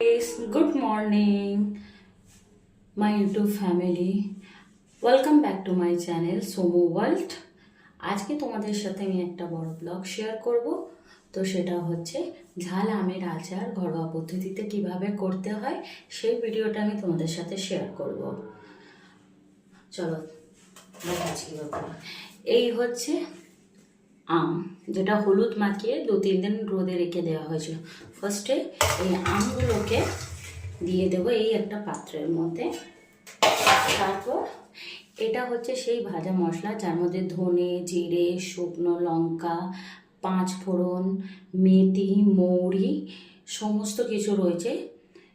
good morning, my youtube family. Welcome back to my channel Somo world আজকে তোমাদের সাথে আমি একটা বড় ব্লগ শেয়ার করব। তো সেটা হচ্ছে ঝাল আমের আচার ঘরোয়া পদ্ধতিতে কীভাবে করতে হয়, সেই ভিডিওটা আমি তোমাদের সাথে শেয়ার করব। চলো। এই হচ্ছে আম, যেটা হলুদ মাখিয়ে দু, তিন দিন রোদে রেখে দেওয়া হয়েছিল। ফার্স্টে এই আমগুলোকে দিয়ে দেবো এই একটা পাত্রের মধ্যে। তারপর এটা হচ্ছে সেই ভাজা মশলা, যার মধ্যে ধনে, জিরে, শুকনো লঙ্কা, পাঁচ ফোড়ন, মেথি, মৌরি, সমস্ত কিছু রয়েছে,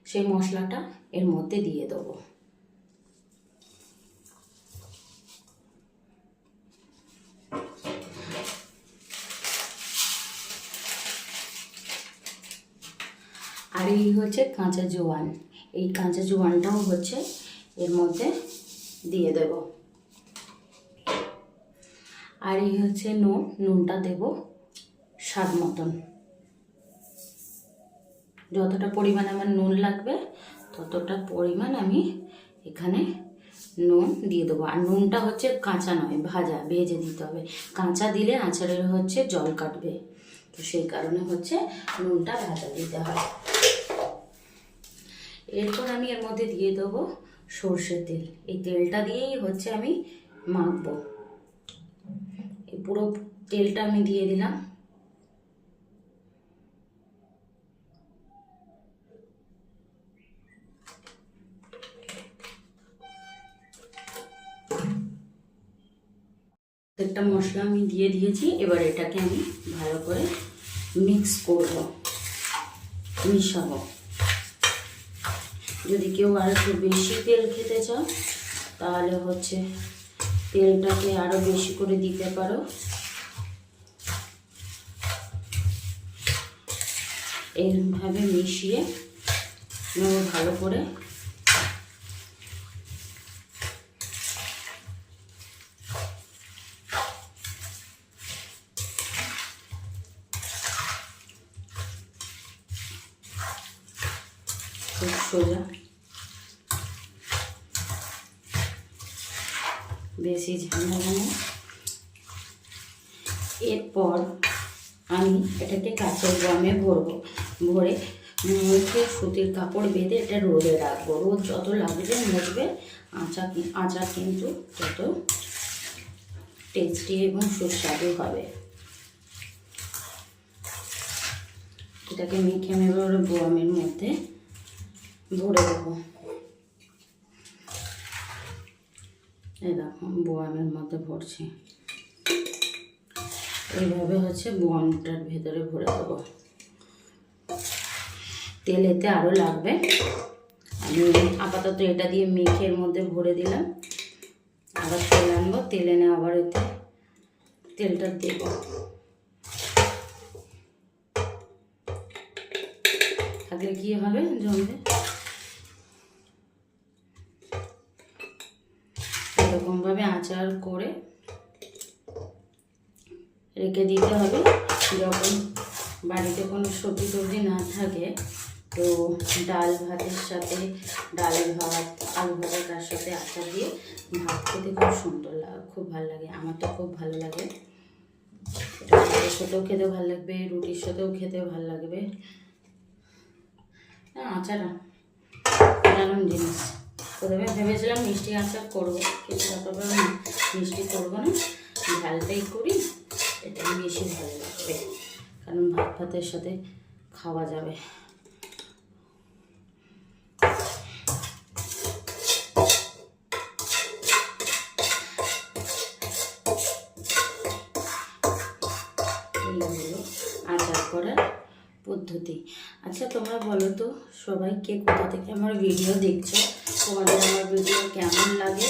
সেই মশলাটা এর মধ্যে দিয়ে দেবো। আর এই হচ্ছে? কাঁচা জোয়ান। এই কাঁচা জোয়ানটাও হচ্ছে এর মধ্যে দিয়ে দেব। আর এই হচ্ছে নুন। নুনটা দেব স্বাদ মতন। যতটা পরিমাণ আমার নুন লাগবে, ততটা পরিমাণ আমি এখানে নুন দিয়ে দেবো। আর নুনটা হচ্ছে কাঁচা নয়, ভাজা, ভেজে দিতে হবে। কাঁচা দিলে আচারের হচ্ছে জল কাটবে। তো সেই কারণে হচ্ছে নুনটা ভাজা দিতে হয়। এরপর আমি এর মধ্যে দিয়ে দেবো সর্ষের তেল। এই তেলটা দিয়েই হচ্ছে আমি মাখবো। এই পুরো তেলটা আমি দিয়ে দিলাম। একটা মশলা আমি দিয়ে দিয়েছি, এবার এটাকে আমি ভালো করে মিক্স করব, মিশাবো। যদি কেউ আর একটু বেশি তেল খেতে চাও, তাহলে হচ্ছে তেলটাকে আরও বেশি করে দিতে পারো। এইভাবে মিশিয়ে ভালো করে। সোজা। বেশি ঝামেলা এরপর আমি এটাকে কাঁচের গ্রামে ভরবো। ভরে মুখে সুতির কাপড় বেঁধে এটা রোদে রাখব। রোদ যত লাগবে মুখবে আচার কি- আচার কিন্তু তত টেস্টি এবং সুস্বাদু হবে। এটাকে মেখে আমি এবার মধ্যে। ভরে দেবো এই দেখো, বোয়ামের মধ্যে ভরছি। এইভাবে হচ্ছে বোয়ামটার ভেতরে ভরে দেবো। তেল এতে আরও লাগবে। আমি আপাতত এটা দিয়ে মেখের মধ্যে ভরে দিলাম। আবার তেল আনব, তেল এনে আবার এতে তেলটা দেবো। থাকলে কী হবে জমবে? এরকমভাবে আচার করে রেখে দিতে হবে। যখন বাড়িতে কোনো সবজি টবজি না থাকে, তো ডাল ভাতের সাথে, ডালের ভাত, আলু ভাতের তার সাথে আচার দিয়ে ভাত খেতে খুব সুন্দর লাগে খুব ভালো লাগে। আমার তো খুব ভালো লাগে। ভাতের সাথেও খেতে ভালো লাগবে, রুটির সাথেও খেতে ভালো লাগবে। আচার দারুণ জিনিস। প্রথমে ভেবেছিলাম মিষ্টি আচার করব, কিন্তু তারপর মিষ্টি করব না। ঝালটাই করি এটাই বেশি ভালো লাগবে, কারণ ভাত ভাতের সাথে খাওয়া যাবে। আচার করার পদ্ধতি। আচ্ছা তোমরা বলো তো, সবাই কে কোথা থেকে আমার ভিডিও দেখছ? তোমাদের আমার ভিডিও কেমন লাগে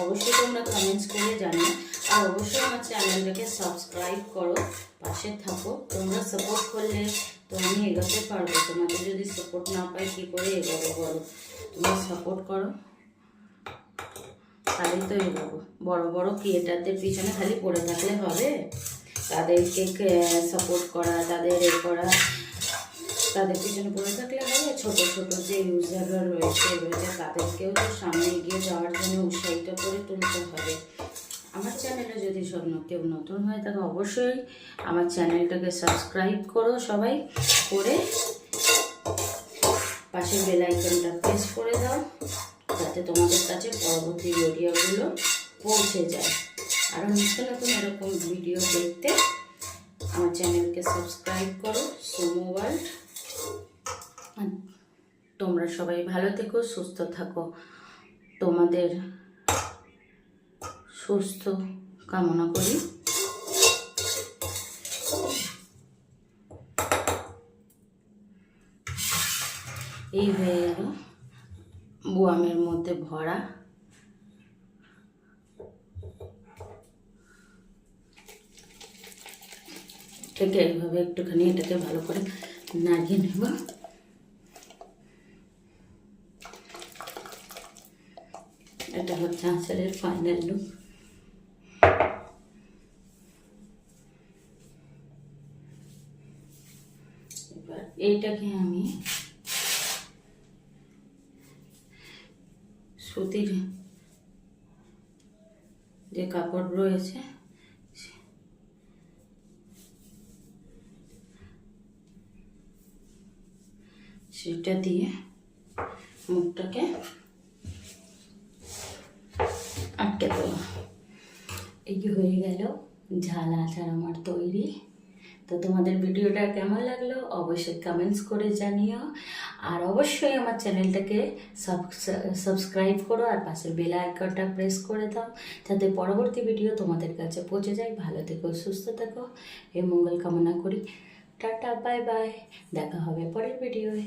অবশ্যই তোমরা কমেন্টস করে জানিও। আর অবশ্যই আমার চ্যানেলটাকে সাবস্ক্রাইব করো, পাশে থাকো। তোমরা সাপোর্ট করলে তো আমি এগোতে পারব। তোমাদের যদি সাপোর্ট না পাই, কী করে এগোবো বলো? তোমরা সাপোর্ট করো, তাহলেই তো এগোবো। বড় বড় ক্রিয়েটারদের পিছনে খালি পড়ে থাকলে হবে। তাদেরকে সাপোর্ট করা, তাদের এ করা, তাদের পিছনে পড়ে থাকলে হবে। ছোট ছোট যে ইউজাররা রয়েছে রয়েছে তাদেরকেও তো সামনে এগিয়ে যাওয়ার জন্য উৎসাহিত করে তুলতে হবে। আমার চ্যানেলে যদি সব কেউ নতুন হয়ে থাকে, অবশ্যই আমার চ্যানেলটাকে সাবস্ক্রাইব করো সবাই। করে পাশে বেল আইকনটা প্রেস করে দাও, যাতে তোমাদের কাছে পরবর্তী ভিডিওগুলো পৌঁছে যায়। আরও নিত্য নতুন এরকম ভিডিও দেখতে আমার চ্যানেলকে সাবস্ক্রাইব করো। সোমো ওয়ার্ল্ড। তোমরা সবাই ভালো থেকো, সুস্থ থাকো। তোমাদের সুস্থ কামনা করি। এই হয়ে গেল বোয়ামের মধ্যে ভরা। এটাকে এইভাবে একটুখানি এটাকে ভালো করে নাড়িয়ে নেব। এটা হচ্ছে আঁচলের ফাইনাল লুক এবার এইটাকে আমি সুতির যে কাপড় রয়েছে সেটা দিয়ে মুখটাকে আটকে দেবো এই হয়ে গেল ঝাল আচার আমার তৈরি। তো তোমাদের ভিডিওটা কেমন লাগল অবশ্যই কমেন্টস করে জানিও। আর অবশ্যই আমার চ্যানেলটাকে সাবস্ক্রাইব করো আর পাশের বেল আইকনটা প্রেস করে দাও। যাতে পরবর্তী ভিডিও তোমাদের কাছে পৌঁছে যায়। ভালো থেকো, সুস্থ থেকো। এই মঙ্গল কামনা করি। টাটা বাই বাই দেখা হবে পরের ভিডিওয়ে।